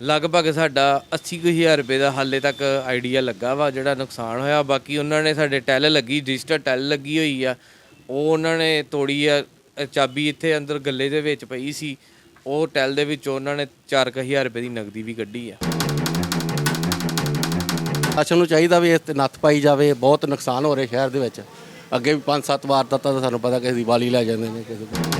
ਲਗਭਗ ਸਾਡਾ 80000 ਰੁਪਏ ਦਾ ਹਾਲੇ ਤੱਕ ਆਈਡੀਆ ਲੱਗਾ ਵਾ, ਜਿਹੜਾ ਨੁਕਸਾਨ ਹੋਇਆ। ਬਾਕੀ ਉਹਨਾਂ ਨੇ ਸਾਡੇ ਟੈਲ ਲੱਗੀ ਡਿਜੀਟਲ ਟੈਲ ਲੱਗੀ ਹੋਈ ਆ। ਉਹ ਉਹਨਾਂ ਨੇ ਤੋੜੀ ਆ ਚਾਬੀ ਇੱਥੇ ਅੰਦਰ ਗੱਲੇ ਦੇ ਵਿੱਚ ਪਈ ਸੀ। ਉਹ ਟੈਲ ਦੇ ਵਿੱਚ ਉਹਨਾਂ ਨੇ 4000 ਰੁਪਏ ਦੀ ਨਗਦੀ ਵੀ ਕੱਢੀ ਆ। ਪ੍ਰਸ਼ਾਸਨ ਨੂੰ ਚਾਹੀਦਾ ਵੀ ਇਸ ਤੇ ਨੱਥ ਪਾਈ ਜਾਵੇ, ਬਹੁਤ ਨੁਕਸਾਨ ਹੋ ਰਿਹਾ ਸ਼ਹਿਰ ਦੇ ਵਿੱਚ। ਅੱਗੇ ਵੀ 5-7 ਵਾਰ ਤਾਂ ਤਾਂ ਸਾਨੂੰ ਪਤਾ ਕਿਸੇ ਦੀ ਵਾਲੀ ਲੈ ਜਾਂਦੇ ਨੇ, ਕਿਸੇ ਦੀ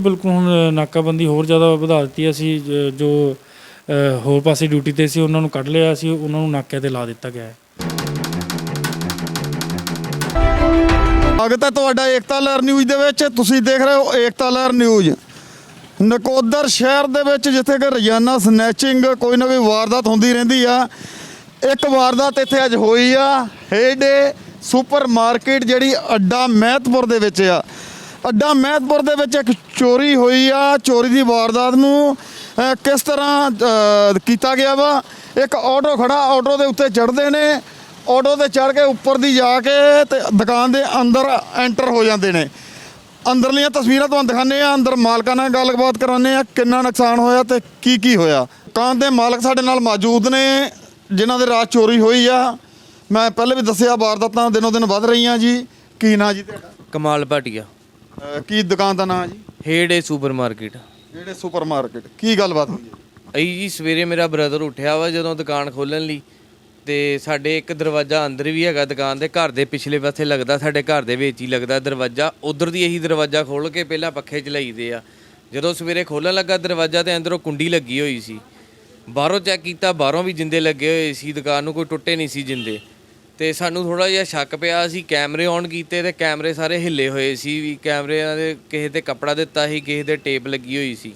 ਬਿਲਕੁਲ ਹੁਣ ਨਾਕਾਬੰਦੀ ਹੋਰ ਜ਼ਿਆਦਾ ਵਧਾ ਦਿੱਤੀ ਹੈ। ਅਸੀਂ ਜ- ਜੋ ਅ, ਹੋਰ ਪਾਸੇ ਡਿਊਟੀ ਤੇ ਸੀ ਉਹਨਾਂ ਨੂੰ ਕੱਢ ਲਿਆ ਸੀ। ਉਹਨਾਂ ਨੂੰ ਨਾਕਿਆਂ ਤੇ ਲਾ ਦਿੱਤਾ ਗਿਆ ਹੈ। ਸਵਾਗਤ ਹੈ ਤੁਹਾਡਾ ਏਕਤਾ ਲਹਿਰ ਨਿਊਜ਼ ਦੇ ਵਿੱਚ। ਤੁਸੀਂ ਦੇਖ ਰਹੇ ਹੋ ਏਕਤਾ ਲਹਿਰ ਨਿਊਜ਼। ਨਕੋਦਰ ਸ਼ਹਿਰ ਦੇ ਵਿੱਚ ਜਿੱਥੇ ਕਿ ਰੋਜ਼ਾਨਾ ਸਨੈਚਿੰਗ ਕੋਈ ਨਾ ਕੋਈ ਵਾਰਦਾਤ ਹੁੰਦੀ ਰਹਿੰਦੀ ਆ। ਇੱਕ ਵਾਰਦਾਤ ਇੱਥੇ ਅੱਜ ਹੋਈ ਆ। ਹੇਡੇ ਸੁਪਰ ਮਾਰਕੀਟ ਜਿਹੜੀ ਅੱਡਾ ਮਹਿਤਪੁਰ ਦੇ ਵਿੱਚ ਆ। ਅੱਡਾ ਮਹਿਤਪੁਰ ਦੇ ਵਿੱਚ ਇੱਕ ਚੋਰੀ ਹੋਈ ਆ, ਚੋਰੀ ਦੀ ਵਾਰਦਾਤ ਨੂੰ ਕਿਸ ਤਰ੍ਹਾਂ ਕੀਤਾ ਗਿਆ ਵਾ? ਇੱਕ ਆਟੋ ਖੜਾ, ਆਟੋ ਦੇ ਉੱਤੇ ਚੜ੍ਹਦੇ ਨੇ, ਆਟੋ ਤੇ ਚੜ੍ਹ ਕੇ ਉੱਪਰ ਦੀ ਜਾ ਕੇ ਤੇ ਦੁਕਾਨ ਦੇ ਅੰਦਰ ਐਂਟਰ ਹੋ ਜਾਂਦੇ ਨੇ। ਅੰਦਰਲੀਆਂ ਤਸਵੀਰਾਂ ਤੁਹਾਨੂੰ ਦਿਖਾਉਂਦੇ ਆ ਅੰਦਰ ਮਾਲਕਾਂ ਨਾਲ ਗੱਲਬਾਤ ਕਰਾਉਂਦੇ ਆ ਕਿੰਨਾ ਨੁਕਸਾਨ ਹੋਇਆ ਤੇ ਕੀ ਕੀ ਹੋਇਆ। ਦੁਕਾਨ ਦੇ ਮਾਲਕ ਸਾਡੇ ਨਾਲ ਮੌਜੂਦ ਨੇ, ਜਿਨ੍ਹਾਂ ਦੇ ਰਾਤ ਚੋਰੀ ਹੋਈ ਆ। ਮੈਂ ਪਹਿਲੇ ਵੀ ਦੱਸਿਆ, ਵਾਰਦਾਤਾਂ ਦਿਨੋਂ ਦਿਨ ਵੱਧ ਰਹੀਆਂ ਜੀ। ਕੀ ਨਾਂ ਜੀ ਤੁਹਾਡਾ? ਕਮਾਲ ਭਾਟੀਆ। ਕੀ ਦੁਕਾਨ ਦਾ ਨਾਂ ਜੀ? ਹੇੜੇ ਸੁਪਰ ਮਾਰਕੀਟ। ਜਿਹੜੇ ਸੁਪਰ ਮਾਰਕੀਟ। ਕੀ ਗੱਲਬਾਤ ਹੋਈ ਹੈ ਅਈ ਜੀ ਸਵੇਰੇ ਮੇਰਾ ਬ੍ਰਦਰ ਉੱਠਿਆ ਵਾ ਜਦੋਂ ਦੁਕਾਨ ਖੋਲਣ ਲਈ ਤੇ ਸਾਡੇ ਇੱਕ ਦਰਵਾਜ਼ਾ ਅੰਦਰ ਵੀ ਹੈਗਾ ਦੁਕਾਨ ਦੇ ਘਰ ਦੇ ਪਿਛਲੇ ਪਾਸੇ ਲੱਗਦਾ ਸਾਡੇ ਘਰ ਦੇ ਵਿੱਚ ਹੀ ਲੱਗਦਾ ਦਰਵਾਜ਼ਾ। ਉਧਰ ਦੀ ਇਹੀ ਦਰਵਾਜ਼ਾ ਖੋਲ ਕੇ ਪਹਿਲਾਂ ਪੱਖੇ ਚਲਾਈਦੇ ਆ। ਜਦੋਂ ਸਵੇਰੇ ਖੋਲਣ ਲੱਗਾ ਦਰਵਾਜ਼ਾ ਤੇ ਅੰਦਰੋਂ ਕੁੰਡੀ ਲੱਗੀ ਹੋਈ ਸੀ। ਬਾਹਰੋਂ ਚੈੱਕ ਕੀਤਾ ਬਾਹਰੋਂ ਵੀ ਜਿੰਦੇ ਲੱਗੇ ਹੋਏ ਸੀ ਦੁਕਾਨ ਨੂੰ ਕੋਈ ਟੁੱਟੇ ਨਹੀਂ ਸੀ ਜਿੰਦੇ। ਤੇ ਸਾਨੂੰ ਥੋੜਾ ਜਿਹਾ ਸ਼ੱਕ ਪਿਆ, ਅਸੀਂ ਕੈਮਰੇ ਔਨ ਕੀਤੇ ਤੇ ਕੈਮਰੇ ਸਾਰੇ ਹਿੱਲੇ ਹੋਏ ਸੀ ਵੀ ਕੈਮਰਿਆਂ ਦੇ, ਕਿਸੇ ਤੇ ਕੱਪੜਾ ਦਿੱਤਾ ਸੀ, ਕਿਸੇ 'ਤੇ ਟੇਪ ਲੱਗੀ ਹੋਈ ਸੀ।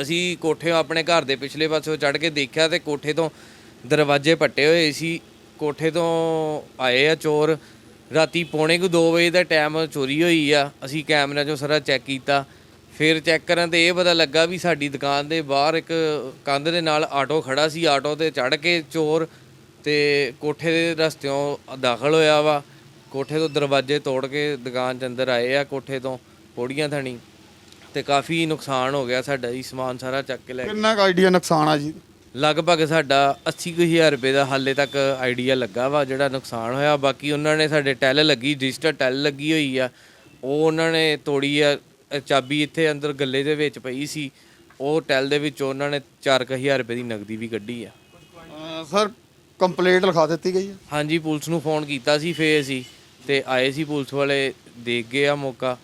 ਅਸੀਂ ਕੋਠੇ ਆਪਣੇ ਘਰ ਦੇ ਪਿਛਲੇ ਪਾਸੇ ਚੜ ਕੇ ਦੇਖਿਆ ਤੇ ਕੋਠੇ ਤੋਂ ਦਰਵਾਜ਼ੇ ਪੱਟੇ ਹੋਏ ਸੀ। ਕੋਠੇ ਤੋਂ ਆਏ ਆ ਚੋਰ। ਰਾਤੀ ਪੌਣੇ ਕੁ 2 ਵਜੇ ਦਾ ਟਾਈਮ ਚੋਰੀ ਹੋਈ ਆ। ਅਸੀਂ ਕੈਮਰਿਆਂ 'ਚੋਂ ਸਾਰਾ ਚੈੱਕ ਕੀਤਾ। ਫਿਰ ਚੈੱਕ ਕਰਨ ਤੇ ਇਹ ਪਤਾ ਲੱਗਾ ਵੀ ਸਾਡੀ ਦੁਕਾਨ ਦੇ ਬਾਹਰ ਇੱਕ ਕੰਧ ਦੇ ਨਾਲ ਆਟੋ ਖੜਾ ਸੀ। ਆਟੋ ਤੇ ਚੜ ਕੇ ਚੋਰ ਤੇ ਕੋਠੇ ਦੇ ਰਸਤਿਓਂ ਦਾਖਲ ਹੋਇਆ ਵਾ। ਕੋਠੇ ਤੋਂ ਦਰਵਾਜ਼ੇ ਤੋੜ ਕੇ ਦੁਕਾਨ 'ਚ ਅੰਦਰ ਆਏ ਆ ਕੋਠੇ ਤੋਂ ਪੌੜੀਆਂ ਥਣੀ। ਤੇ ਕਾਫੀ ਨੁਕਸਾਨ ਹੋ ਗਿਆ ਸਾਡਾ ਜੀ ਸਮਾਨ ਸਾਰਾ ਚੱਕ ਕੇ ਲੈ ਗਏ ਕਿੰਨਾ ਕੁ ਆਈਡੀਆ ਨੁਕਸਾਨ ਆ ਜੀ? ਲਗਭਗ ਸਾਡਾ 80000 ਰੁਪਏ ਦਾ ਹਾਲੇ ਤੱਕ ਆਈਡੀਆ ਲੱਗਾ ਵਾ ਜਿਹੜਾ ਨੁਕਸਾਨ ਹੋਇਆ। ਬਾਕੀ ਉਹਨਾਂ ਨੇ ਸਾਡੇ ਟੈਲ ਲੱਗੀ ਡਿਜੀਟਲ ਟੈਲ ਲੱਗੀ ਹੋਈ ਆ। ਉਹ ਉਹਨਾਂ ਨੇ ਤੋੜੀ ਆ ਅ, ਚਾਬੀ ਇੱਥੇ ਅੰਦਰ ਗੱਲੇ ਦੇ ਵਿੱਚ ਪਈ ਸੀ। ਉਹ ਟੈਲ ਦੇ ਵਿੱਚ ਉਹਨਾਂ ਨੇ 4000 ਰੁਪਏ ਦੀ ਨਗਦੀ ਵੀ ਕੱਢੀ ਆ। ਅਹ ਸਰ ਕੰਪਲੇਂਟ ਲਿਖਾ ਦਿੱਤੀ ਗਈ ਹੈ। ਹਾਂਜੀ ਪੁਲਿਸ ਨੂੰ ਫੋਨ ਕੀਤਾ ਸੀ ਫੇਰ ਅਸੀਂ ਤੇ ਆਏ ਸੀ ਪੁਲਿਸ ਵਾਲੇ ਦੇਖ ਗਏ ਆ ਮੌਕਾ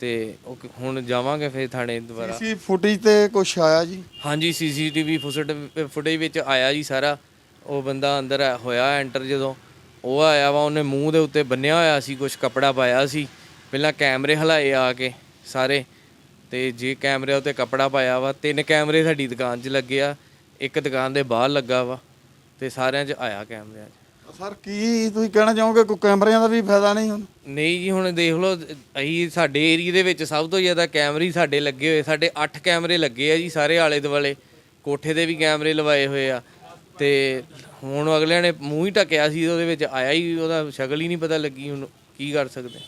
ਤੇ ਉਹ ਕ- ਹੁਣ ਜਾਵਾਂਗੇ ਫੇਰ ਥਾਣੇ ਦੁਬਾਰਾ। ਸੀ ਫੁਟੇਜ ਤੇ ਕੁਛ ਆਇਆ ਜੀ? ਹਾਂਜੀ ਸੀਸੀਟੀਵੀ ਫੁਟੇਜ ਵਿੱਚ ਆਇਆ ਜੀ ਸਾਰਾ। ਉਹ ਬੰਦਾ ਅੰਦਰ ਆ- ਹੋਇਆ ਐਂਟਰ ਜਦੋਂ। ਉਹ ਆਇਆ ਵਾ ਉਹਨੇ ਮੂੰਹ ਦੇ ਉੱਤੇ ਬੰਨਿਆ ਹੋਇਆ ਸੀ ਕੁਝ ਕੱਪੜਾ ਪਾਇਆ ਸੀ। ਪਹਿਲਾਂ ਕੈਮਰੇ ਹਲਾਏ ਆ ਕੇ ਸਾਰੇ ਤੇ ਜੇ ਕੈਮਰੇ ਉੱਤੇ ਕੱਪੜਾ ਪਾਇਆ ਵਾ ਤਿੰਨ ਕੈਮਰੇ ਸਾਡੀ ਦੁਕਾਨ 'ਚ ਲੱਗੇ ਆ। ਇੱਕ ਦੁਕਾਨ ਦੇ ਬਾਹਰ ਲੱਗਾ ਵਾ। ਤੇ ਸਾਰਿਆਂ 'ਚ ਆਇਆ ਕੈਮਰਿਆਂ 'ਚ। ਸਰ ਕੀ ਤੁਸੀਂ ਕਹਿਣਾ ਚਾਹੋਗੇ? ਕੋਈ ਕੈਮਰਿਆਂ ਦਾ ਵੀ ਫਾਇਦਾ ਨਹੀਂ ਹੁਣ? ਨਹੀਂ ਜੀ ਹੁਣ ਦੇਖ ਲਓ ਅਸੀਂ ਸਾਡੇ ਏਰੀਆ ਦੇ ਵਿੱਚ ਸਭ ਤੋਂ ਜ਼ਿਆਦਾ ਕੈਮਰੇ ਹੀ ਸਾਡੇ ਲੱਗੇ ਹੋਏ ਸਾਡੇ 8 ਕੈਮਰੇ ਲੱਗੇ ਆ ਜੀ ਸਾਰੇ ਆਲੇ ਦੁਆਲੇ। ਕੋਠੇ ਤੇ ਵੀ ਕੈਮਰੇ ਲਵਾਏ ਹੋਏ ਆ। ਤੇ ਹੁਣ ਅਗਲਿਆਂ ਨੇ ਮੂੰਹ ਹੀ ਟਕਿਆ ਸੀ ਉਹਦੇ ਵਿੱਚ ਆਇਆ ਹੀ ਉਹਦਾ ਸ਼ਕਲ ਹੀ ਨਹੀਂ ਪਤਾ ਲੱਗੀ ਹੁਣ ਕੀ ਕਰ ਸਕਦੇ।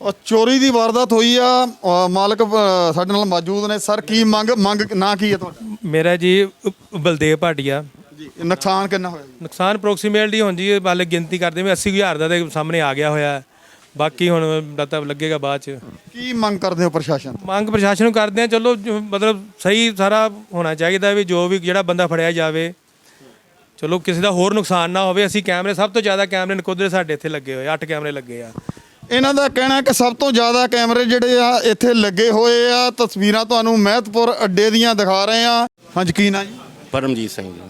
ਉਹ ਚੋਰੀ ਦੀ ਵਾਰਦਾਤ ਹੋਈ ਆ। ਮਾਲਕ ਸਾਡੇ ਨਾਲ ਮੌਜੂਦ ਨੇ। ਸਰ ਕੀ ਮੰਗ ਮੰਗ ਨਾ ਕੀ ਹੈ ਤੁਹਾਡਾ? ਮੇਰਾ ਜੀ ਬਲਦੇਵ ਭਾਟੀਆ। ਜੀ ਨੁਕਸਾਨ ਕਿੰਨਾ ਹੋਇਆ ਜੀ? ਨੁਕਸਾਨ ਅਪਰੋਕਸੀਮੇਟਲੀ ਹੁਣ ਜੀ ਬਾਲੇ ਗਿਣਤੀ ਕਰਦੇ ਮੈਂ 80000 ਦਾ ਤੇ ਸਾਹਮਣੇ ਆ ਗਿਆ ਹੋਇਆ। ਹੈ। ਬਾਕੀ ਹੁਣ ਪਤਾ ਲੱਗੇਗਾ ਬਾਅਦ ਚ। ਕੀ ਮੰਗ ਕਰਦੇ ਹੋ ਪ੍ਰਸ਼ਾਸਨ? ਤੋਂ? ਮੰਗ ਪ੍ਰਸ਼ਾਸਨ ਨੂੰ ਕਰਦੇ ਆ ਚਲੋ ਜੋ ਮਤਲਬ ਸਹੀ ਸਾਰਾ ਹੋਣਾ ਚਾਹੀਦਾ ਵੀ ਜੋ ਵੀ ਜਿਹੜਾ ਬੰਦਾ ਫੜਿਆ ਜਾਵੇ। ਚਲੋ ਕਿਸੇ ਦਾ ਹੋਰ ਨੁਕਸਾਨ ਨਾ ਹੋਵੇ ਅਸੀਂ ਕੈਮਰੇ ਸਭ ਤੋਂ ਜ਼ਿਆਦਾ ਕੈਮਰੇ ਨਕੋਦਰ ਸਾਡੇ ਇੱਥੇ ਲੱਗੇ ਹੋਏ 8 ਕੈਮਰੇ ਲੱਗੇ ਆ। ਇਹਨਾਂ ਦਾ ਕਹਿਣਾ ਕਿ ਸਭ ਤੋਂ ਜ਼ਿਆਦਾ ਕੈਮਰੇ ਜਿਹੜੇ ਆ ਇੱਥੇ ਲੱਗੇ ਹੋਏ ਆ। ਤਸਵੀਰਾਂ ਤੁਹਾਨੂੰ ਮਹਿਤਪੁਰ ਅੱਡੇ ਦੀਆਂ ਦਿਖਾ ਰਹੇ ਆ ਹਾਂਜੀ ਕੀ ਨਾਂ ਜੀ? ਪਰਮਜੀਤ ਸਿੰਘ ਜੀ।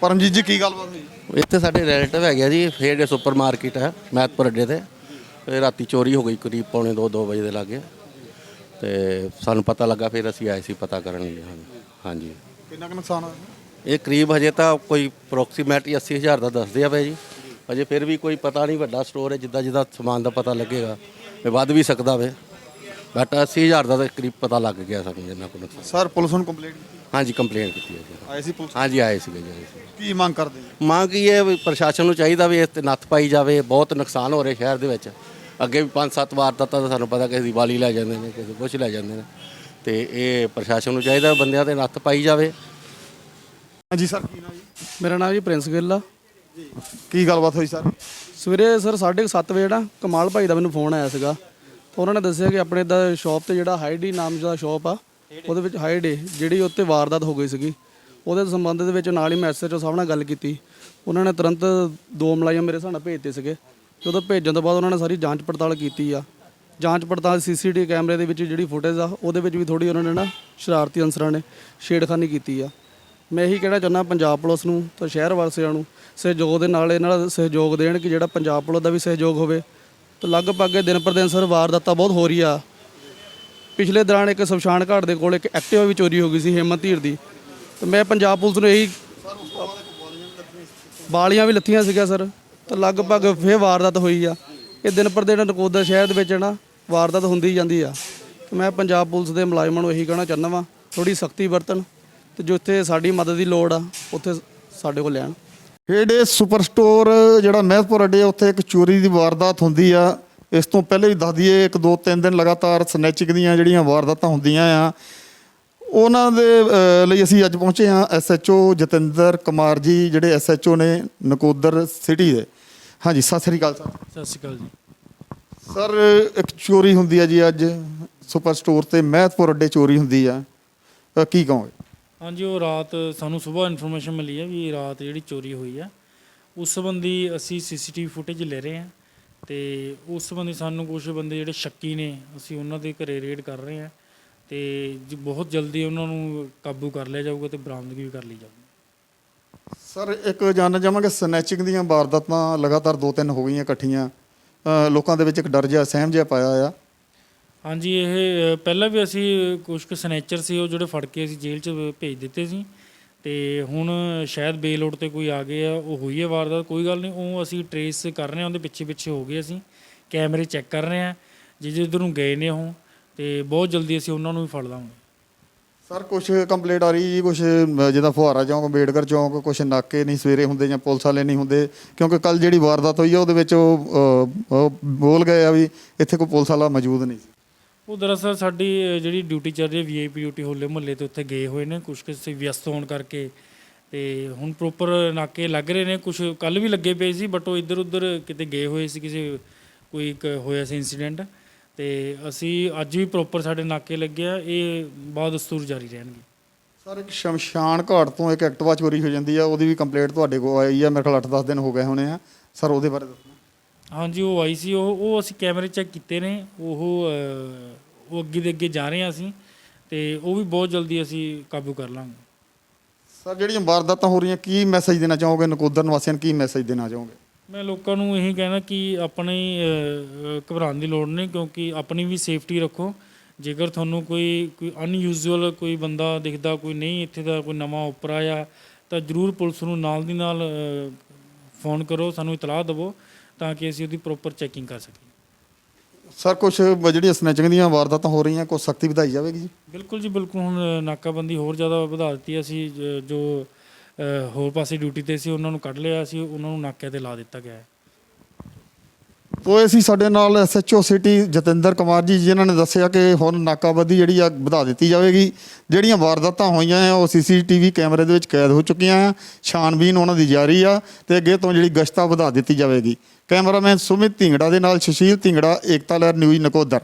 ਪਰਮਜੀਤ ਜੀ ਕੀ ਗੱਲਬਾਤ ਹੋਈ? ਇੱਥੇ ਸਾਡੇ ਰਿਲੇਟਿਵ ਹੈਗੇ ਜੀ ਫੇਰ ਦੇ ਸੁਪਰ ਮਾਰਕੀਟ ਹੈ ਮਹਿਤਪੁਰ ਅੱਡੇ ਤੇ। ਇਹ ਰਾਤੀ ਚੋਰੀ ਹੋ ਗਈ ਕਰੀਬ ਪੌਣੇ 2 2 ਵਜੇ ਦੇ ਲਾਗੇ। ਤੇ ਸਾਨੂੰ ਪਤਾ ਲੱਗਾ ਫਿਰ ਅਸੀਂ ਆਏ ਸੀ ਪਤਾ ਕਰਨ ਲਈ ਹਾਂਜੀ। ਹਾਂਜੀ। ਕਿੰਨਾ ਕੁ ਨੁਕਸਾਨ ਹੋਇਆ? ਇਹ ਕਰੀਬ ਹਜੇ ਤਾਂ ਕੋਈ ਅਪਰੋਕਸੀਮੇਟਲੀ 80000 ਦਾ ਦੱਸਦੇ ਆ ਪਏ ਜੀ। ਹਜੇ ਫਿਰ ਵੀ ਕੋਈ ਪਤਾ ਨਹੀਂ ਵੱਡਾ ਸਟੋਰ ਹੈ ਜਿੱਦਾਂ ਜਿੱਦਾਂ ਸਮਾਨ ਦਾ ਪਤਾ ਲੱਗੇਗਾ ਇਹ ਵੱਧ ਵੀ ਸਕਦਾ ਵੇ। ਬਟ 80000 ਦਾ ਤਾਂ ਕਰੀਬ ਪਤਾ ਲੱਗ ਗਿਆ ਸਾਨੂੰ ਜਿੰਨਾ ਕੁ ਨੁਕਸਾਨ। ਸਰ ਪੁਲਿਸ ਨੂੰ ਕੰਪਲੇਂਟ ਕੀਤੀ? ਹਾਂਜੀ ਕੰਪਲੇਂਟ ਕੀਤੀ ਹੈ ਜੀ। ਆਏ ਸੀ ਪੁਲਿਸ? ਹਾਂਜੀ ਆਏ ਸੀਗੇ ਜੀ ਆਏ ਸੀ ਕੀ ਮੰਗ ਕਰਦੇ ਜੀ? ਮੰਗ ਕੀ ਹੈ ਵੀ ਪ੍ਰਸ਼ਾਸਨ ਨੂੰ ਚਾਹੀਦਾ ਵੀ ਇਸ ਤੇ ਨੱਥ ਪਾਈ ਜਾਵੇ ਬਹੁਤ ਨੁਕਸਾਨ ਹੋ ਰਿਹਾ ਸ਼ਹਿਰ ਦੇ ਵਿੱਚ। ਅੱਗੇ ਵੀ 5-7 ਵਾਰ ਤਾਂ ਤਾਂ ਸਾਨੂੰ ਪਤਾ ਕਿਸੇ ਦੀ ਵਾਲੀ ਲੈ ਜਾਂਦੇ ਨੇ ਕਿਸੇ ਕੁਛ ਲੈ ਜਾਂਦੇ ਨੇ। ਤੇ ਇਹ ਪ੍ਰਸ਼ਾਸਨ ਨੂੰ ਚਾਹੀਦਾ ਬੰਦਿਆਂ ਤੇ ਨੱਥ ਪਾਈ ਜਾਵੇ। ਹਾਂਜੀ ਸਰ ਕੀ ਨਾਮ ਜੀ? ਮੇਰਾ ਨਾਮ ਜੀ ਪ੍ਰਿੰਸ ਗਿੱਲ ਆ। ਕੀ ਗੱਲਬਾਤ ਹੋਈ ਸਰ? ਸਵੇਰੇ ਸਰ 7:30 ਵਜੇ ਨਾ ਕਮਾਲ ਭਾਈ ਦਾ ਮੈਨੂੰ ਫੋਨ ਆਇਆ ਸੀਗਾ। ਤਾਂ ਉਹਨਾਂ ਨੇ ਦੱਸਿਆ ਕਿ ਆਪਣੇ ਦਾ ਸ਼ਾਪ ਤੇ ਜਿਹੜਾ ਹਾਈਡੀ ਨਾਮ ਦਾ ਸ਼ਾਪ ਆ ਉਹਦੇ ਵਿੱਚ ਹਾਈਡੇ ਜਿਹੜੀ ਉੱਤੇ ਵਾਰਦਾਤ ਹੋ ਗਈ ਸੀਗੀ, ਉਹਦੇ ਸੰਬੰਧ ਦੇ ਵਿੱਚ ਨਾਲ ਹੀ ਮੈਂ ਮੈਸੇਜ ਸਾਹਿਬ ਨਾਲ ਗੱਲ ਕੀਤੀ। ਉਹਨਾਂ ਨੇ ਤੁਰੰਤ ਦੋ ਮੁਲਾਜ਼ਮ ਮੇਰੇ ਹਿਸਾਬ ਨਾਲ ਭੇਜਤੇ ਸੀਗੇ। ਜਦੋਂ ਭੇਜਣ ਤੋਂ ਬਾਅਦ ਉਹਨਾਂ ਨੇ ਸਾਰੀ ਜਾਂਚ ਪੜਤਾਲ ਕੀਤੀ ਆ। ਜਾਂਚ ਪੜਤਾਲ ਸੀਸੀਟੀਵੀ ਕੈਮਰੇ ਦੇ ਵਿੱਚ ਜਿਹੜੀ ਫੁਟੇਜ ਆ, ਉਹਦੇ ਵਿੱਚ ਵੀ ਥੋੜੀ ਉਹਨਾਂ ਨੇ ਨਾ ਸ਼ਰਾਰਤੀ ਅਨਸਰਾਂ ਨੇ ਛੇੜਖਾਨੀ ਕੀਤੀ ਆ। ਮੈਂ ਇਹੀ ਕਹਿਣਾ ਚਾਹੁੰਦਾ ਪੰਜਾਬ ਪੁਲਿਸ ਨੂੰ ਤੇ ਸ਼ਹਿਰ ਵਾਸੀਆਂ ਨੂੰ, ਸਹਿਯੋਗ ਦੇ ਨਾਲ ਇਹਨਾਂ ਦਾ ਸਹਿਯੋਗ ਦੇਣ ਕਿ ਜਿਹੜਾ ਪੰਜਾਬ ਪੁਲਿਸ ਦਾ ਵੀ ਸਹਿਯੋਗ ਹੋਵੇ। ਤੇ ਲਗਭਗ ਦਿਨ ਪਰ ਦਿਨ ਸਰ ਵਾਰਦਾਤਾਂ ਬਹੁਤ ਹੋ ਰਹੀ ਆ ਪਿਛਲੇ ਦੌਰਾਨ ਇੱਕ ਸ਼ਮਸ਼ਾਨ ਘਾਟ ਦੇ ਕੋਲ ਇੱਕ ਐਕਟਿਵਾ ਵੀ ਚੋਰੀ ਹੋ ਗਈ ਸੀ ਹਿੰਮਤ ਧੀਰ ਦੀ। ਤੇ ਮੈਂ ਪੰਜਾਬ ਪੁਲਿਸ ਨੂੰ ਇਹੀ ਬਾਲੀਆਂ ਵੀ ਲੱਥੀਆਂ ਸੀਗੀਆਂ ਸਰ। ਤਾਂ ਲਗਭਗ ਫੇਰ ਵਾਰਦਾਤ ਹੋਈ ਆ। ਇਹ ਦਿਨ ਪਰ ਦਿਨ ਨਕੋਦਾ ਸ਼ਹਿਰ ਦੇ ਵਿੱਚ ਨਾ ਵਾਰਦਾਤ ਹੁੰਦੀ ਜਾਂਦੀ ਆ। ਤੇ ਮੈਂ ਪੰਜਾਬ ਪੁਲਿਸ ਦੇ ਮੁਲਾਜ਼ਮਾਂ ਨੂੰ ਇਹੀ ਕਹਿਣਾ ਚਾਹੁੰਦਾ ਵਾਂ ਥੋੜੀ ਸਖਤੀ ਵਰਤਣ ਤੇ ਜਿੱਥੇ ਸਾਡੀ ਮਦਦ ਦੀ ਲੋੜ ਆ, ਉੱਥੇ ਸਾਡੇ ਕੋਲ ਲੈਣ। ਹੇਡੇ ਸੁਪਰ ਸਟੋਰ, ਜਿਹੜਾ ਮਹਿਤਪੁਰ ਅੱਡੇ ਉੱਥੇ ਇੱਕ ਚੋਰੀ ਦੀ ਵਾਰਦਾਤ ਹੁੰਦੀ ਆ। ਇਸ ਤੋਂ ਪਹਿਲੇ ਵੀ ਦੱਸ ਦਈਏ ਇੱਕ ਦੋ ਤਿੰਨ ਦਿਨ ਲਗਾਤਾਰ ਸਨੈਚਿੰਗ ਦੀਆਂ ਜਿਹੜੀਆਂ ਵਾਰਦਾਤਾਂ ਹੁੰਦੀਆਂ ਆ ਉਹਨਾਂ ਦੇ ਲਈ ਅਸੀਂ ਅੱਜ ਪਹੁੰਚੇ ਹਾਂ ਐਸਐਚਓ ਜਤਿੰਦਰ ਕੁਮਾਰ ਜੀ ਜਿਹੜੇ ਐਸਐਚਓ ਨੇ ਨਕੋਦਰ ਸਿਟੀ ਦੇ। ਹਾਂਜੀ ਸਤਿ ਸ੍ਰੀ ਅਕਾਲ ਸਰ। ਸਤਿ ਸ਼੍ਰੀ ਅਕਾਲ ਜੀ। ਸਰ ਇੱਕ ਚੋਰੀ ਹੁੰਦੀ ਆ ਜੀ ਅੱਜ ਸੁਪਰ ਸਟੋਰ ਤੇ ਮਹਿਤਪੁਰ ਅੱਡੇ ਚੋਰੀ ਹੁੰਦੀ ਆ। ਅ, ਕੀ ਕਹੋਗੇ? ਹਾਂਜੀ ਉਹ ਰਾਤ ਸਾਨੂੰ ਸਵੇਰ ਇਨਫੋਰਮੇਸ਼ਨ ਮਿਲੀ ਹੈ ਵੀ ਰਾਤ ਜਿਹੜੀ ਚੋਰੀ ਹੋਈ ਹੈ ਉਸ ਸੰਬੰਧੀ ਅਸੀਂ ਸੀਸੀਟੀਵੀ ਫੁਟੇਜ ਲੈ ਰਹੇ ਹਾਂ ਤੇ ਉਸ ਸੰਬੰਧੀ ਸਾਨੂੰ ਕੁਝ ਬੰਦੇ ਜਿਹੜੇ ਸ਼ੱਕੀ ਨੇ ਅਸੀਂ ਉਹਨਾਂ ਦੇ ਘਰੇ ਰੇਡ ਕਰ ਰਹੇ ਹਾਂ ਤੇ ਜੀ ਬਹੁਤ ਜਲਦੀ ਉਹਨਾਂ ਨੂੰ ਕਾਬੂ ਕਰ ਲਿਆ ਜਾਊਗਾ ਤੇ ਬਰਾਮਦਗੀ ਵੀ ਕਰ ਲਈ ਜਾਊਗੀ। ਸਰ ਇੱਕ ਜਾਣਨਾ ਚਾਹਾਂਗੇ ਸਨੈਚਿੰਗ ਦੀਆਂ ਵਾਰਦਾਤਾਂ ਲਗਾਤਾਰ ਦੋ ਤਿੰਨ ਹੋ ਗਈਆਂ ਇਕੱਠੀਆਂ। ਅ, ਲੋਕਾਂ ਦੇ ਵਿੱਚ ਇੱਕ ਡਰ ਜਿਹਾ ਸਹਿਮ ਜਿਹਾ ਪਾਇਆ ਆ ਹਾਂਜੀ ਇਹ ਅ, ਪਹਿਲਾਂ ਵੀ ਅਸੀਂ ਕੁਝ ਕੁ ਸਨੈਚਰ ਸੀ ਉਹ ਜਿਹੜੇ ਫੜ ਕੇ ਅਸੀਂ ਜੇਲ੍ਹ 'ਚ ਭੇਜ ਦਿੱਤੇ ਸੀ। ਤੇ ਹੁਣ ਸ਼ਾਇਦ ਬੇਲ ਤੇ ਕੋਈ ਆ ਗਏ ਆ ਉਹ ਹੋਈ ਹੈ ਵਾਰਦਾਤ ਕੋਈ ਗੱਲ ਨਹੀਂ ਉਹ ਅਸੀਂ ਟਰੇਸ ਕਰ ਰਹੇ ਹਾਂ ਉਹਦੇ ਪਿੱਛੇ ਪਿੱਛੇ ਹੋ ਗਏ ਅਸੀਂ ਕੈਮਰੇ ਚੈੱਕ ਕਰ ਰਹੇ ਹਾਂ ਜੇ ਜਿੱਧਰ ਨੂੰ ਗਏ ਨੇ ਉਹ ਤੇ ਬਹੁਤ ਜਲਦੀ ਅਸੀਂ ਉਹਨਾਂ ਨੂੰ ਵੀ ਫੜ ਲਾਂਗੇ। ਸਰ ਕੁਝ ਕੰਪਲੇਂਟ ਆ ਰਹੀ ਜੀ ਕੁਝ ਜਿਹਦਾ ਫੁਹਾਰਾ ਚੌਂਕ ਅੰਬੇਡਕਰ ਚੌਂਕ ਕੁਝ ਨਾਕੇ ਨਹੀਂ ਸਵੇਰੇ ਹੁੰਦੇ ਜਾਂ ਪੁਲਿਸ ਵਾਲੇ ਨਹੀਂ ਹੁੰਦੇ ਕਿਉਂਕਿ ਕੱਲ ਜਿਹੜੀ ਵਾਰਦਾਤ ਹੋਈ ਆ ਉਹਦੇ ਵਿੱਚ ਉਹ ਅ, ਉਹ ਬੋਲ ਗਏ ਆ ਵੀ ਇੱਥੇ ਕੋਈ ਪੁਲਿਸ ਵਾਲਾ ਮੌਜੂਦ ਨਹੀਂ ਸੀ। ਉਹ ਦਰਅਸਲ ਸਾਡੀ ਜਿਹੜੀ ਡਿਊਟੀ ਚੱਲ ਰਹੀ ਹੈ ਵੀਆਈਪੀ ਡਿਊਟੀ ਹੋਲੇ ਮੁਹੱਲੇ ਤੇ ਉੱਥੇ ਗਏ ਹੋਏ ਨੇ। ਕੁਝ ਕਿਸੇ ਵਿਅਸਤ ਹੋਣ ਕਰਕੇ ਤੇ ਹੁਣ ਪ੍ਰੋਪਰ ਨਾਕੇ ਲੱਗ ਰਹੇ ਨੇ। ਕੁਝ ਕੱਲ ਵੀ ਲੱਗੇ ਪਏ ਸੀ ਬਟ ਉਹ ਇੱਧਰ ਉੱਧਰ ਕਿਤੇ ਗਏ ਹੋਏ ਸੀ, ਕਿਸੇ ਕੋਈ ਇੱਕ ਹੋਇਆ ਸੀ ਇਨਸੀਡੈਂਟ ਤੇ ਅਸੀਂ ਅੱਜ ਵੀ ਪ੍ਰੋਪਰ ਸਾਡੇ ਨਾਕੇ ਲੱਗਿਆ ਇਹ ਬਹੁਤ ਦਸਤੂਰ ਜਾਰੀ ਰਹਿਣਗੇ। ਸਰ, ਇੱਕ ਸ਼ਮਸ਼ਾਨ ਘਾਟ ਤੋਂ ਇੱਕ ਐਕਟਿਵਾ ਚੋਰੀ ਹੋ ਜਾਂਦੀ ਆ, ਉਹਦੀ ਵੀ ਕੰਪਲੇਂਟ ਤੁਹਾਡੇ ਕੋਲ ਆਈ ਆ, ਮੇਰੇ ਕੋਲ 8-10 ਦਿਨ ਹੋ ਗਏ ਹੋਣੇ ਆ। ਸਰ, ਉਹਦੇ ਬਾਰੇ ਦੱਸੋ। ਹਾਂਜੀ ਉਹ ਆਈ ਸੀ ਉਹ ਉਹ ਅਸੀਂ ਕੈਮਰੇ ਚੈੱਕ ਕੀਤੇ ਨੇ ਉਹ ਉਹ ਅੱਗੇ ਦੇ ਅੱਗੇ ਜਾ ਰਹੇ ਹਾਂ ਅਸੀਂ ਤੇ ਉਹ ਵੀ ਬਹੁਤ ਜਲਦੀ ਅਸੀਂ ਕਾਬੂ ਕਰ ਲਾਂਗੇ। ਸਰ ਜਿਹੜੀਆਂ ਵਾਰਦਾਤਾਂ ਹੋ ਰਹੀਆਂ ਕੀ ਮੈਸੇਜ ਦੇਣਾ ਚਾਹੋਗੇ? ਨਕੋਦਰ ਨਿਵਾਸੀਆਂ ਨੂੰ ਕੀ ਮੈਸੇਜ ਦੇਣਾ ਚਾਹੋਗੇ? ਮੈਂ ਲੋਕਾਂ ਨੂੰ ਇਹੀ ਕਹਿਣਾ ਕਿ ਆਪਣੀ ਘਬਰਾਉਣ ਦੀ ਲੋੜ ਨਹੀਂ ਕਿਉਂਕਿ ਆਪਣੀ ਵੀ ਸੇਫਟੀ ਰੱਖੋ। ਜੇਕਰ ਤੁਹਾਨੂੰ ਕੋਈ ਕੋਈ ਅਨਯੂਜ਼ੂਅਲ ਕੋਈ ਬੰਦਾ ਦਿਖਦਾ ਕੋਈ ਨਹੀਂ ਇੱਥੇ ਦਾ ਕੋਈ ਨਵਾਂ ਉੱਪਰ ਆਇਆ ਤਾਂ ਜਰੂਰ ਪੁਲਿਸ ਨੂੰ ਨਾਲ ਦੀ ਨਾਲ ਫੋਨ ਕਰੋ ਸਾਨੂੰ ਇਤਲਾਹ ਦਿਵੋ। ਤਾਂ ਕਿ ਅਸੀਂ ਉਹਦੀ ਪ੍ਰੋਪਰ ਚੈਕਿੰਗ ਕਰ ਸਕੀਏ। ਸਰ ਕੁਝ ਜਿਹੜੀਆਂ ਸਨੈਚਿੰਗ ਦੀਆਂ ਵਾਰਦਾਤਾਂ ਹੋ ਰਹੀਆਂ ਕੋਈ ਸਖਤੀ ਵਧਾਈ ਜਾਵੇਗੀ ਜੀ? ਬਿਲਕੁਲ ਜੀ ਬਿਲਕੁਲ। ਹੁਣ ਨਾਕਾਬੰਦੀ ਹੋਰ ਜ਼ਿਆਦਾ ਵਧਾ ਦਿੱਤੀ। ਅਸੀਂ ਜ- ਜੋ ਅ, ਹੋਰ ਪਾਸੇ ਡਿਊਟੀ ਤੇ ਸੀ ਉਹਨਾਂ ਨੂੰ ਕੱਢ ਲਿਆ ਸੀ ਉਹਨਾਂ ਨੂੰ ਨਾਕਿਆਂ ਤੇ ਲਾ ਦਿੱਤਾ ਗਿਆ ਹੈ। ਤੋ ਅਸੀਂ ਸਾਡੇ ਨਾਲ ਐਸਐਚਓ ਸਿਟੀ ਜਤਿੰਦਰ ਕੁਮਾਰ ਜੀ ਜਿਨ੍ਹਾਂ ਨੇ ਦੱਸਿਆ ਕਿ ਹੁਣ ਨਾਕਾਬੰਦੀ ਜਿਹੜੀ ਆ ਵਧਾ ਦਿੱਤੀ ਜਾਵੇਗੀ। ਜਿਹੜੀਆਂ ਵਾਰਦਾਤਾਂ ਹੋਈਆਂ ਆ ਉਹ ਸੀਸੀਟੀਵੀ ਕੈਮਰੇ ਦੇ ਵਿੱਚ ਕੈਦ ਹੋ ਚੁੱਕੀਆਂ ਆ। ਛਾਣਬੀਨ ਉਹਨਾਂ ਦੀ ਜਾਰੀ ਆ ਤੇ ਅੱਗੇ ਤੋਂ ਜਿਹੜੀ ਗਸ਼ਤਾਂ ਵਧਾ ਦਿੱਤੀ ਜਾਵੇਗੀ। ਕੈਮਰਾਮੈਨ ਸੁਮਿਤ ਢਿੰਗੜਾ ਦੇ ਨਾਲ ਸੁਸ਼ੀਲ ਢਿੰਗੜਾ ਏਕਤਾ ਲਹਿਰ ਨਿਊਜ਼ ਨਕੋਦਰ।